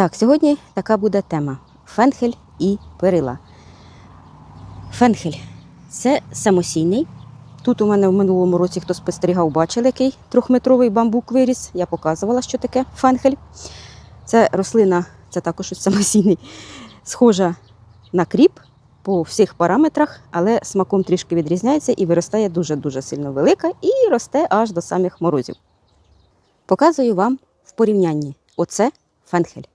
Так, сьогодні така буде тема: фенхель і перила. Фенхель це самосійний. Тут у мене в минулому році хто спостерігав, бачили, який трьохметровий бамбук виріс. Я показувала, що таке фенхель. Це рослина, це також самосійний, схожа на кріп по всіх параметрах, але смаком трішки відрізняється і виростає дуже-дуже сильно велика і росте аж до самих морозів. Показую вам в порівнянні. Оце фенхель.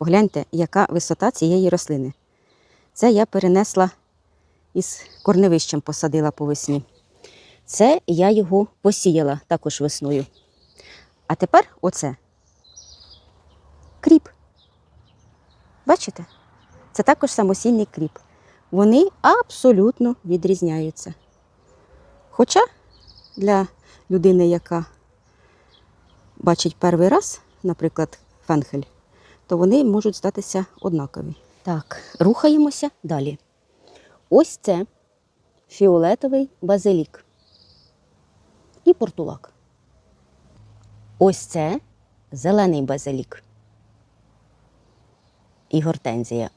Погляньте, яка висота цієї рослини. Це я перенесла із корневищем, посадила по весні. Це я його посіяла також весною. А тепер оце кріп. Бачите? Це також самосійний кріп. Вони абсолютно відрізняються. Хоча для людини, яка бачить перший раз, наприклад, фенхель, то вони можуть здатися однакові. Так, рухаємося далі. Ось це фіолетовий базилік і портулак. Ось це зелений базилік і гортензія.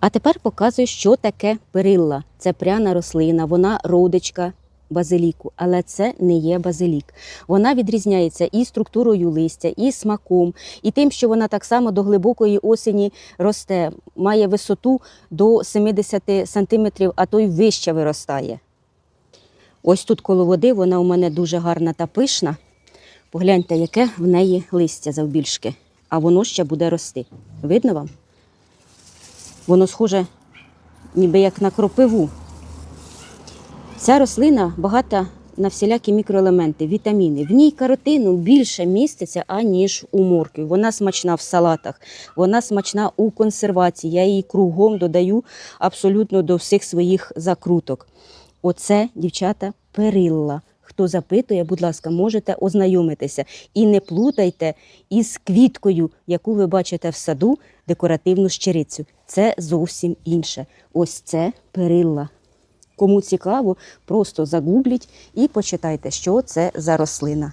А тепер показую, що таке перилла. Це пряна рослина, вона родичка базиліку, але це не є базилік. Вона відрізняється і структурою листя, і смаком, і тим, що вона так само до глибокої осені росте, має висоту до 70 сантиметрів, а то й вище виростає. Ось тут коло води вона у мене дуже гарна та пишна. Погляньте, яке в неї листя завбільшки, а воно ще буде рости. Видно вам? Воно схоже, ніби як на кропиву. Ця рослина багата на всілякі мікроелементи, вітаміни. В ній каротину більше міститься, аніж у моркві. Вона смачна в салатах, вона смачна у консервації. Я її кругом додаю абсолютно до всіх своїх закруток. Оце, дівчата, перилла. Хто запитує, будь ласка, можете ознайомитися. І не плутайте із квіткою, яку ви бачите в саду, декоративну щирицю. Це зовсім інше. Ось це перилла. Кому цікаво, просто загубліть і почитайте, що це за рослина.